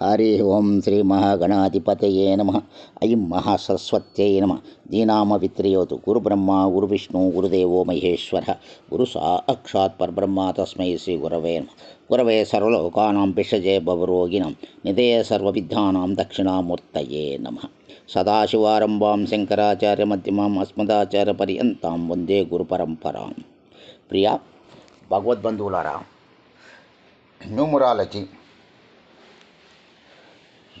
హరి ఓం శ్రీ మహాగణాధిపతయే నమ. ఐం మహాసరస్వత్యై నమ. దీనామ విత్రయోతు గురు బ్రహ్మ గురు విష్ణు గురుదేవో మహేశ్వర. గురు సాక్షాత్ పరబ్రహ్మ తస్మై శ్రీ గురవే నమ. గురవే సర్వలోకానాం పిషజే భవరోగిణం. నిధేయ సర్వవిద్యానాం దక్షిణామూర్తయే నమ. సదాశివారంభాం శంకరాచార్యమధ్యమాం అస్మదాచార్య పర్యంతాం వందే గురు పరంపరాం. ప్రియ భగవద్బంధువులారా న్యూమరాలజీ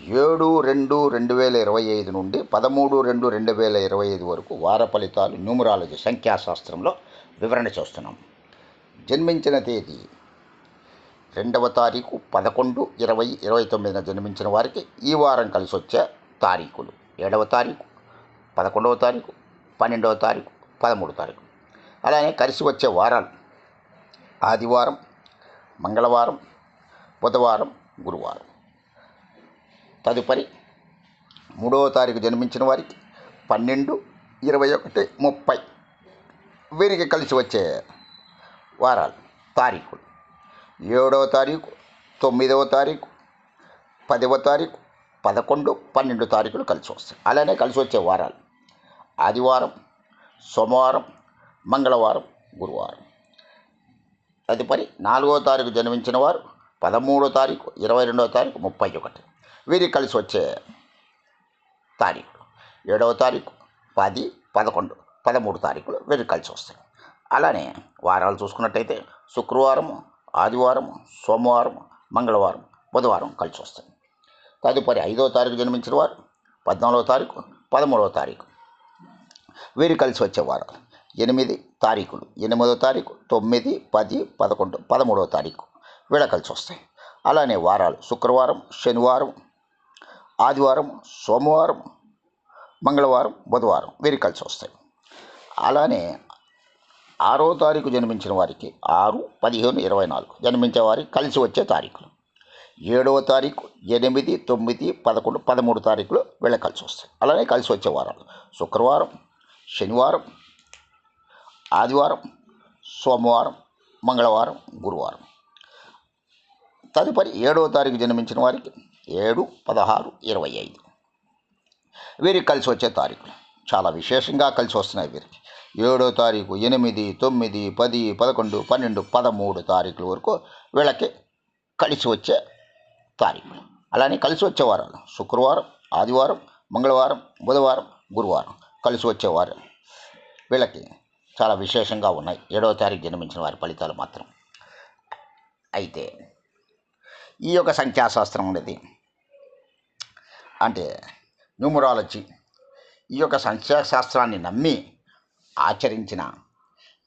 ఏడు రెండు రెండు వేల ఇరవై ఐదు నుండి పదమూడు రెండు రెండు వేల ఇరవై ఐదు వరకు వార ఫలితాలు న్యూమరాలజీ సంఖ్యాశాస్త్రంలో వివరణ చేస్తున్నాం. జన్మించిన తేదీ రెండవ తారీఖు పదకొండు ఇరవై ఇరవై తొమ్మిదిన జన్మించిన వారికి ఈ వారం కలిసి వచ్చే తారీఖులు. ఏడవ తారీఖు పదకొండవ తారీఖు పన్నెండవ తారీఖు పదమూడు తారీఖు. అలానే కలిసి వచ్చే వారాలు ఆదివారం మంగళవారం బుధవారం గురువారం. తదుపరి మూడవ తారీఖు జన్మించిన వారికి పన్నెండు ఇరవై ఒకటి ముప్పై. వీరికి కలిసి వచ్చే వారాలు తారీఖులు. ఏడవ తారీఖు తొమ్మిదవ తారీఖు పదవ తారీఖు పదకొండు పన్నెండు తారీఖులు కలిసి వస్తాయి. అలానే కలిసి వచ్చే వారాలు. ఆదివారం సోమవారం మంగళవారం గురువారం. తదుపరి నాలుగో తారీఖు జన్మించిన వారు పదమూడో తారీఖు ఇరవై రెండవ తారీఖు ముప్పై ఒకటి. వీరికి కలిసి వచ్చే తారీఖు. ఏడవ తారీఖు పది పదకొండు పదమూడు తారీఖులు వీరికి కలిసి వస్తాయి. అలానే వారాలు చూసుకున్నట్టయితే శుక్రవారం ఆదివారం సోమవారం మంగళవారం బుధవారం కలిసి వస్తాయి. తదుపరి ఐదవ తారీఖు జన్మించిన వారు పద్నాలుగో తారీఖు పదమూడవ తారీఖు వీరు కలిసి వచ్చేవారు ఎనిమిది తారీఖులు. ఎనిమిదో తారీఖు తొమ్మిది పది పదకొండు పదమూడవ తారీఖు వీళ్ళ కలిసి వస్తాయి. అలానే వారాలు. శుక్రవారం శనివారం ఆదివారం సోమవారం మంగళవారం బుధవారం వీరికి కలిసి వస్తాయి. అలానే ఆరో తారీఖు జన్మించిన వారికి ఆరు పదిహేను ఇరవై నాలుగు జన్మించే వారికి కలిసి వచ్చే తారీఖులు. ఏడవ తారీఖు ఎనిమిది తొమ్మిది పదకొండు పదమూడు తారీఖులు వీళ్ళ కలిసి వస్తాయి. అలానే కలిసి వచ్చే వారాలు. శుక్రవారం శనివారం ఆదివారం సోమవారం మంగళవారం గురువారం. తదుపరి ఏడో తారీఖు జన్మించిన వారికి ఏడు పదహారు ఇరవై ఐదు. వీరికి కలిసి వచ్చే తారీఖులు చాలా విశేషంగా కలిసి వస్తున్నాయి వీరికి. ఏడో తారీఖు ఎనిమిది తొమ్మిది పది పదకొండు పన్నెండు పదమూడు తారీఖుల వరకు వీళ్ళకి కలిసి వచ్చే తారీఖులు అలానే కలిసి వచ్చే వారాలు. శుక్రవారం ఆదివారం మంగళవారం బుధవారం గురువారం కలిసి వచ్చే వారం వీళ్ళకి చాలా విశేషంగా ఉన్నాయి. ఏడవ తారీఖు జన్మించిన వారి ఫలితాలు మాత్రం. అయితే ఈ యొక్క సంఖ్యాశాస్త్రం అనేది. అంటే న్యూమరాలజీ ఈ యొక్క సంఖ్యాశాస్త్రాన్ని నమ్మి ఆచరించిన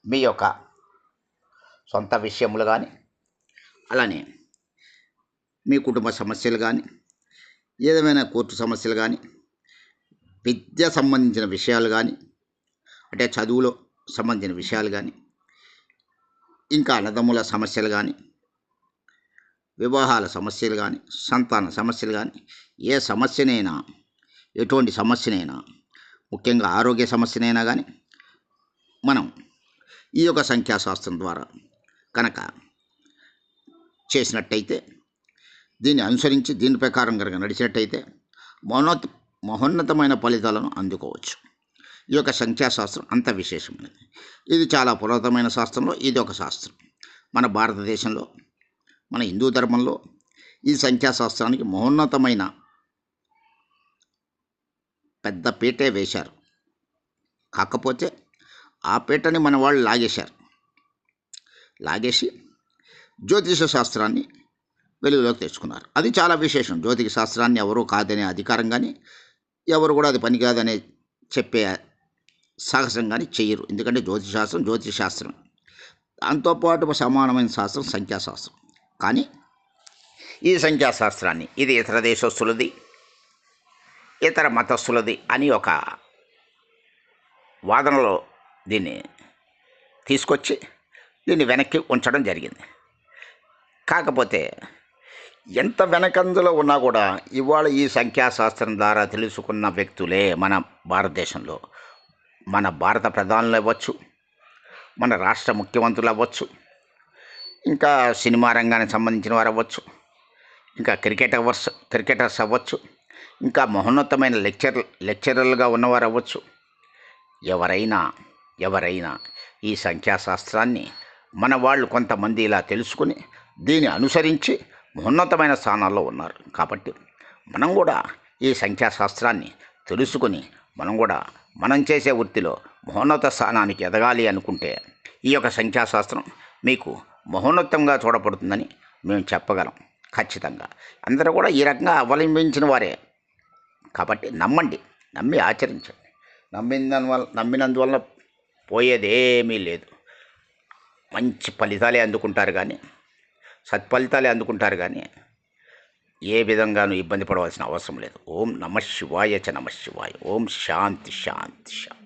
మీ యొక్క సొంత విషయములు కానీ అలానే మీ కుటుంబ సమస్యలు కానీ ఏదేమైనా కోర్టు సమస్యలు కానీ విద్య సంబంధించిన విషయాలు కానీ అంటే చదువులో సంబంధించిన విషయాలు కానీ ఇంకా అన్నదమ్ముల సమస్యలు కానీ వివాహాల సమస్యలు కానీ సంతాన సమస్యలు కానీ ఏ సమస్యనైనా ఎటువంటి సమస్యనైనా ముఖ్యంగా ఆరోగ్య సమస్యనైనా కానీ మనం ఈ యొక్క సంఖ్యాశాస్త్రం ద్వారా కనుక చేసినట్టయితే దీన్ని అనుసరించి దీని ప్రకారం కనుక నడిచినట్టయితే మహోన్నత మహోన్నతమైన ఫలితాలను అందుకోవచ్చు. ఈ యొక్క సంఖ్యాశాస్త్రం అంత విశేషమైనది. ఇది చాలా పురాతనమైన శాస్త్రంలో ఇది ఒక శాస్త్రం. మన భారతదేశంలో మన హిందూ ధర్మంలో ఈ సంఖ్యాశాస్త్రానికి మహోన్నతమైన పెద్ద పీటే వేశారు. కాకపోతే ఆ పీటని మన వాళ్ళు లాగేశారు. లాగేసి జ్యోతిష శాస్త్రాన్ని వెలుగులోకి తెచ్చుకున్నారు. అది చాలా విశేషం. జ్యోతిష శాస్త్రాన్ని ఎవరూ కాదనే అధికారం కానీ ఎవరు కూడా అది పని కాదనే చెప్పే సాహసం కానీ చేయరు. ఎందుకంటే జ్యోతిష శాస్త్రం జ్యోతిష శాస్త్రం. దాంతోపాటు సమానమైన శాస్త్రం సంఖ్యాశాస్త్రం. కానీ ఈ సంఖ్యాశాస్త్రాన్ని ఇది ఇతర దేశస్తులది ఇతర మతస్థులది అని ఒక వాదనలో దీన్ని తీసుకొచ్చి దీన్ని వెనక్కి ఉంచడం జరిగింది. కాకపోతే ఎంత వెనకందులో ఉన్నా కూడా ఇవాళ ఈ సంఖ్యాశాస్త్రం ద్వారా తెలుసుకున్న వ్యక్తులే మన భారతదేశంలో. మన భారత ప్రధానులు అవ్వచ్చు మన రాష్ట్ర ముఖ్యమంత్రులు అవ్వచ్చు ఇంకా సినిమా రంగానికి సంబంధించిన వారు అవ్వచ్చు. ఇంకా క్రికెట్ అవర్స్ క్రికెటర్స్ అవ్వచ్చు. ఇంకా మహోన్నతమైన లెక్చర్ లెక్చరర్లుగా ఉన్నవారు అవ్వచ్చు. ఎవరైనా ఎవరైనా ఈ సంఖ్యాశాస్త్రాన్ని మన వాళ్ళు కొంతమంది ఇలా తెలుసుకుని దీన్ని అనుసరించి ఉన్నతమైన స్థానాల్లో ఉన్నారు. కాబట్టి మనం కూడా ఈ సంఖ్యాశాస్త్రాన్ని తెలుసుకుని మనం కూడా మనం చేసే వృత్తిలో మహోన్నత స్థానానికి ఎదగాలి అనుకుంటే ఈ యొక్క సంఖ్యాశాస్త్రం మీకు మహోన్నతంగా చూడబడుతుందని మేము చెప్పగలం ఖచ్చితంగా. అందరూ కూడా ఈ రకంగా అవలంబించిన వారే. కాబట్టి నమ్మండి నమ్మి ఆచరించండి. నమ్మినందువల్ల నమ్మినందువల్ల పోయేదేమీ లేదు. మంచి ఫలితాలే అందుకుంటారు కానీ సత్ఫలితాలే అందుకుంటారు కానీ ఏ విధంగానూ ఇబ్బంది పడవలసిన అవసరం లేదు. ఓం నమ శివాయ చ నమ శివాయ. ఓం శాంతి శాంతి శాంతి.